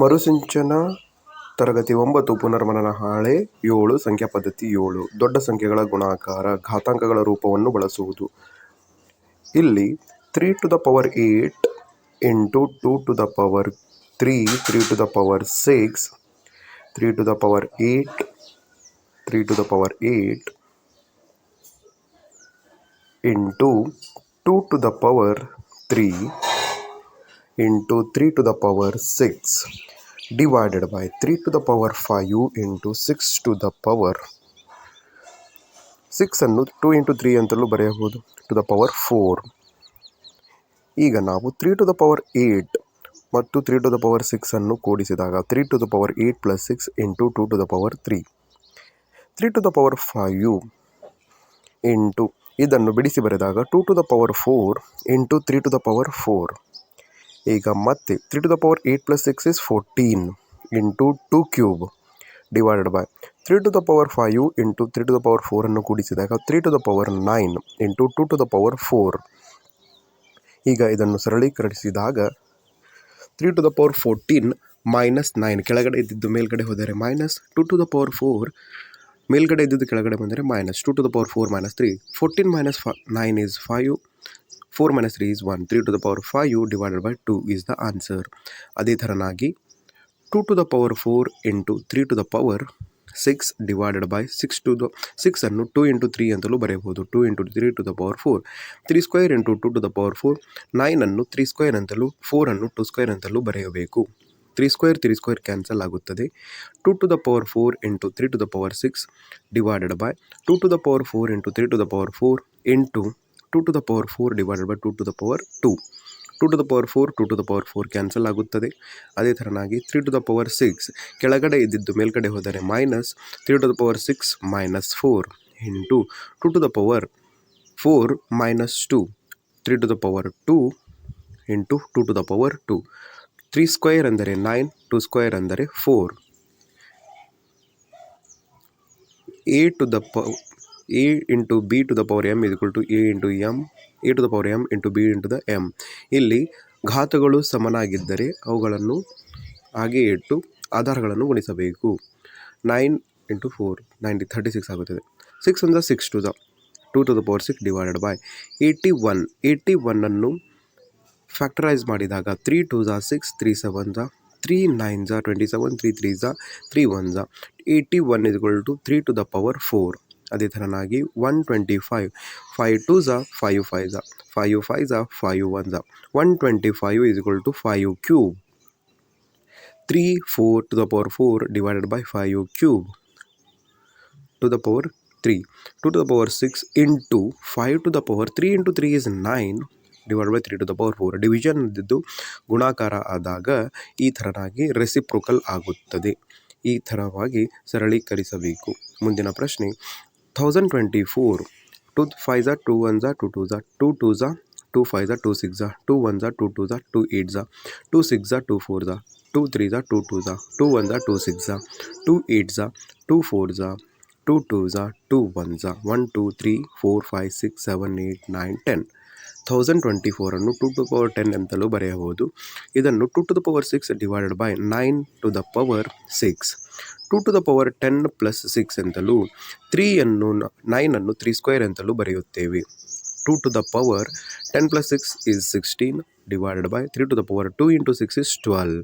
ಮರುಸಿಂಚನ ತರಗತಿ ಒಂಬತ್ತು, ಪುನರ್ಮನನ ಹಾಳೆ ಏಳು, ಸಂಖ್ಯಾ ಪದ್ಧತಿ ಏಳು. ದೊಡ್ಡ ಸಂಖ್ಯೆಗಳ ಗುಣಾಕಾರ, ಘಾತಾಂಕಗಳ ರೂಪವನ್ನು ಬಳಸುವುದು. ಇಲ್ಲಿ three to the power eight into two to the power three three to the power six three to the power eight three to the power eight into two to the power three into three to the power six divided by three to the power five into six to the power ಸಿಕ್ಸನ್ನು two into three ಅಂತಲೂ ಬರೆಯಬಹುದು to the power four ಈಗ ನಾವು three to the power eight ಮತ್ತು three to the power ಸಿಕ್ಸನ್ನು ಕೂಡಿಸಿದಾಗ three to the power eight plus six into two to the power three three to the power five into ಇದನ್ನು ಬಿಡಿಸಿ ಬರೆದಾಗ two to the power four into three to the power four ಈಗ ಮತ್ತೆ three to the power eight plus six is fourteen into two cube divided by three to the power five into three to the power ಫೋರನ್ನು ಕೂಡಿಸಿದಾಗ three to the power nine into two to the power four ಈಗ ಇದನ್ನು ಸರಳೀಕರಿಸಿದಾಗ three to the power fourteen minus nine ಕೆಳಗಡೆ ಇದ್ದಿದ್ದು ಮೇಲ್ಗಡೆ ಹೋದರೆ minus two to the power four ಮೇಲ್ಗಡೆ ಇದ್ದಿದ್ದು ಕೆಳಗಡೆ ಬಂದರೆ minus two to the power four minus three fourteen minus ಫ nine is five four minus three is one three to the power five divided by two is the answer ಅದೇ ಥರನಾಗಿ two to the power four into three to the power six divided by six to the ಸಿಕ್ಸನ್ನು two into three ಅಂತಲೂ ಬರೆಯಬಹುದು. Two into three to the power four three square into two to the power four ನೈನನ್ನು three square ಅಂತಲೂ ಫೋರನ್ನು two square ಅಂತಲೂ ಬರೆಯಬೇಕು. Three square three square cancel ಆಗುತ್ತದೆ. Two to the power four into three to the power six divided by two to the power four into three to the power four into two to the power four divided by two to the power two two to the power four two to the power four cancel ಆಗುತ್ತದೆ ಅದೇ ಥರನಾಗಿ three to the power six ಕೆಳಗಡೆ ಇದ್ದಿದ್ದು ಮೇಲ್ಗಡೆ ಹೋದರೆ minus three to the power six minus four into two to the power four minus two three to the power two into two to the power two three square ಅಂದರೆ nine to square ಅಂದರೆ four A to the ಪ A into B to the power M is to A into M A to the power M into B into the M ಇಲ್ಲಿ ಘಾತಗಳು ಸಮನಾಗಿದ್ದರೆ ಅವುಗಳನ್ನು ಹಾಗೆ ಇಟ್ಟು ಆಧಾರಗಳನ್ನು ಗುಣಿಸಬೇಕು. Nine into four ninety thirty six ಆಗುತ್ತದೆ. ಸಿಕ್ಸ್ ಅಂದರೆ six to the two to the power six divided by eighty one eighty ಒನ್ನನ್ನು factorise ಮಾಡಿದಾಗ ತ್ರೀ ಟು ಝಾ ಸಿಕ್ಸ್ ತ್ರೀ ಸೆವೆನ್ ಝಾ ತ್ರೀ ನೈನ್ ಝಾ ಟ್ವೆಂಟಿ ಸೆವೆನ್ ತ್ರೀ ತ್ರೀ ಝಾ three one ಝಾ eighty one ಇಸ್ಗಳು to three to the power four ಅದೇ ಥರನಾಗಿ one twenty five five two ಝ five five ಝ five five ಝ ಫೈವ್ ಒನ್ ಝ one twenty five ಇಸ್ಗಳು to five cube three four to the power four divided by five cube to the power three two to the power six into five to the power three into three is nine divide by three to the power four division ಇದ್ದಿದ್ದು ಗುಣಾಕಾರ ಆದಾಗ ಈ ಥರನಾಗಿ reciprocal ಆಗುತ್ತದೆ. ಈ ಥರವಾಗಿ ಸರಳೀಕರಿಸಬೇಕು. ಮುಂದಿನ ಪ್ರಶ್ನೆ thousand twenty four two five Jha two one ಝಾ ಟು ಟು ಝಾ ಟು ಟು ಝಾ ಟು ಫೈವ್ ಝಾ ಟು ಸಿಕ್ಸ್ ಝಾ ಟು ಒನ್ ಝಾ ಟು ಟು ಝಾ ಟು ಏಟ್ ಝಾ ಟು ಸಿಕ್ಸ್ ಝಾ ಟು ಫೋರ್ ಝಾ ಟು ತ್ರೀ ಝಾ ಟು ಟು ಝಾ ಟು ಒನ್ ಝಾ ಟು ಸಿಕ್ಸ್ ಝಾ ಟು ಏಟ್ ಝಾ ಟು ಫೋರ್ ಝಾ ಟು ಟು ಝಾ two one Jha one two three four five six seven eight nine ten thousand twenty ಫೋರನ್ನು two to power ten ಅಂತಲೂ ಬರೆಯಬಹುದು ಇದನ್ನು two to the power six divided by nine to the power six two to the power ten plus six ಅಂತಲೂ ತ್ರೀಯನ್ನು ನೈನನ್ನು three square ಅಂತಲೂ ಬರೆಯುತ್ತೇವೆ. Two to the power ten plus six is sixteen divided by three to the power two into six is twelve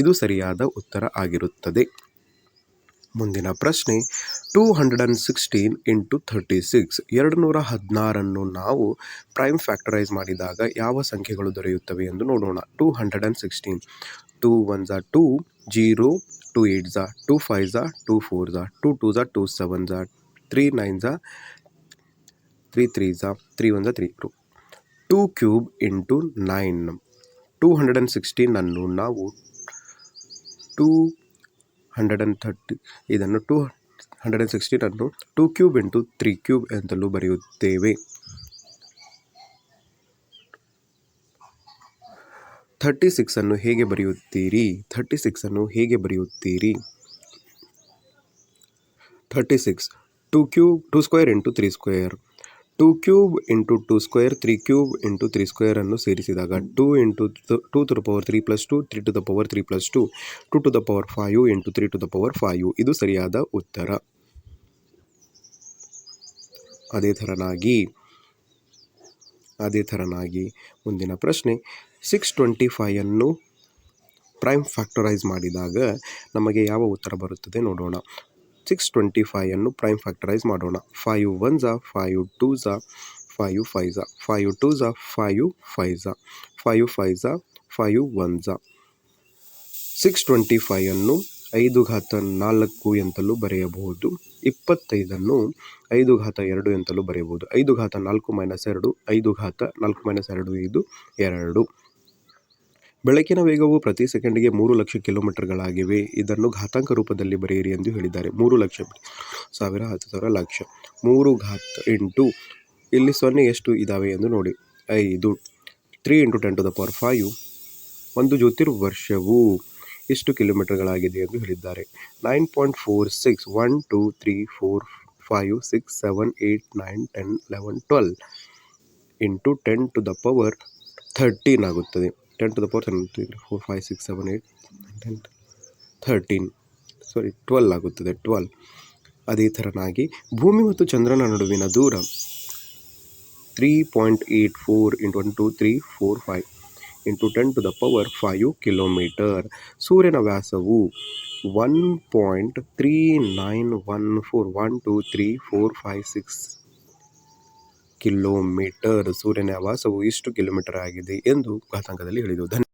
ಇದು ಸರಿಯಾದ ಉತ್ತರ ಆಗಿರುತ್ತದೆ. ಮುಂದಿನ ಪ್ರಶ್ನೆ two hundred and sixteen into thirty six ಎರಡು ನೂರ ಹದಿನಾರನ್ನು ನಾವು ಪ್ರೈಮ್ ಫ್ಯಾಕ್ಟರೈಸ್ ಮಾಡಿದಾಗ ಯಾವ ಸಂಖ್ಯೆಗಳು ದೊರೆಯುತ್ತವೆ ಎಂದು ನೋಡೋಣ. Two hundred and sixteen two one Jha two zero two eight ಝಾ, ಟೂ ಫೈವ್ ಝಾ, ಟೂ ಫೋರ್ ಝಾ, ಟೂ ಟೂ ಝಾ, ಟೂ ಸೆವೆನ್ ಝಾ, ತ್ರೀ ನೈನ್ ಝಾ, ತ್ರೀ ತ್ರೀ ಝಾ, three one Jha, three two. Two cube into nine. Two hundred and ಸಿಕ್ಸ್ಟೀನನ್ನು ನಾವು two hundred and thirty, ಇದನ್ನು two hundred and ಸಿಕ್ಸ್ಟೀನನ್ನು two cube into three cube ಅಂತಲೂ ಬರೆಯುತ್ತೇವೆ. Thirty ಸಿಕ್ಸನ್ನು ಹೇಗೆ ಬರೆಯುತ್ತೀರಿ? ಥರ್ಟಿ ಸಿಕ್ಸನ್ನು ಹೇಗೆ ಬರೆಯುತ್ತೀರಿ? Thirty six two cube two square into three square two cube into two square three cube into three ಸ್ಕ್ವೇರನ್ನು ಸೇರಿಸಿದಾಗ two into two to the power three plus two three to the power three plus two two to the power five into three to the power five ಇದು ಸರಿಯಾದ ಉತ್ತರ. ಅದೇ ಥರನಾಗಿ ಅದೇ ಥರನಾಗಿ ಮುಂದಿನ ಪ್ರಶ್ನೆ. ಸಿಕ್ಸ್ ಟ್ವೆಂಟಿ ಫೈಯನ್ನು ಪ್ರೈಮ್ ಫ್ಯಾಕ್ಟರೈಸ್ ಮಾಡಿದಾಗ ನಮಗೆ ಯಾವ ಉತ್ತರ ಬರುತ್ತದೆ ನೋಡೋಣ. ಸಿಕ್ಸ್ ಟ್ವೆಂಟಿ ಫೈಯನ್ನು ಪ್ರೈಮ್ ಫ್ಯಾಕ್ಟರೈಸ್ ಮಾಡೋಣ. ಫೈವ್ ಒನ್ ಝಾ ಫೈವ್ ಟೂ ಝಾ ಫೈವ್ ಫೈವ್ ಝಾ ಫೈವ್ ಟೂ ಝಾ ಫೈವ್ ಫೈವ್ ಝಾ ಫೈವ್ ಫೈವ್ ಝಾ ಫೈವ್ ಒನ್ ಝಾ ಸಿಕ್ಸ್ ಟ್ವೆಂಟಿ ಫೈವನ್ನು ಐದು ಘಾತ ನಾಲ್ಕು ಎಂತಲೂ ಬರೆಯಬಹುದು. ಇಪ್ಪತ್ತೈದನ್ನು ಐದು ಘಾತ ಎರಡು ಎಂತಲೂ ಬರೆಯಬಹುದು. ಐದು ಘಾತ ನಾಲ್ಕು ಮೈನಸ್ ಎರಡು, ಐದು ಘಾತ ನಾಲ್ಕು ಮೈನಸ್ ಎರಡು, ಇದು ಎರಡು. ಬೆಳಕಿನ ವೇಗವು ಪ್ರತಿ ಸೆಕೆಂಡಿಗೆ ಮೂರು ಲಕ್ಷ ಕಿಲೋಮೀಟರ್ಗಳಾಗಿವೆ. ಇದನ್ನು ಘಾತಾಂಕ ರೂಪದಲ್ಲಿ ಬರೆಯಿರಿ ಎಂದು ಹೇಳಿದ್ದಾರೆ. ಮೂರು ಲಕ್ಷ ಸಾವಿರ, ಹತ್ತು ಸಾವಿರ, ಲಕ್ಷ. ಮೂರು ಘಾತ ಇಂಟು ಇಲ್ಲಿ ಸೊನ್ನೆ ಎಷ್ಟು ಇದ್ದಾವೆ ಎಂದು ನೋಡಿ. ಐದು. Three into ten to the power five. ಒಂದು ಜ್ಯೋತಿರ್ವರ್ಷವು ಎಷ್ಟು ಕಿಲೋಮೀಟರ್ಗಳಾಗಿದೆ ಎಂದು ಹೇಳಿದ್ದಾರೆ. Nine point four six. One, two, three, four, five, six, seven eight nine, ten, eleven, twelve into ten to the power thirteen ಆಗುತ್ತದೆ. Ten to the power ten three four five six seven eight ten thirteen sorry twelve ಆಗುತ್ತದೆ twelve ಅದೇ ಥರನಾಗಿ ಭೂಮಿ ಮತ್ತು ಚಂದ್ರನ ನಡುವಿನ ದೂರ three point eight four into one two three four five into ten to the power five kilometre ಸೂರ್ಯನ ವ್ಯಾಸವು one point three nine one four one two three four five six kilometre ಸೂರ್ಯನ ವಾಸವು ಇಷ್ಟು ಕಿಲೋಮೀಟರ್ ಆಗಿದೆ ಎಂದು ಘಾತಾಂಕದಲ್ಲಿ ಹೇಳಿದೆವು ಧನ್ಯ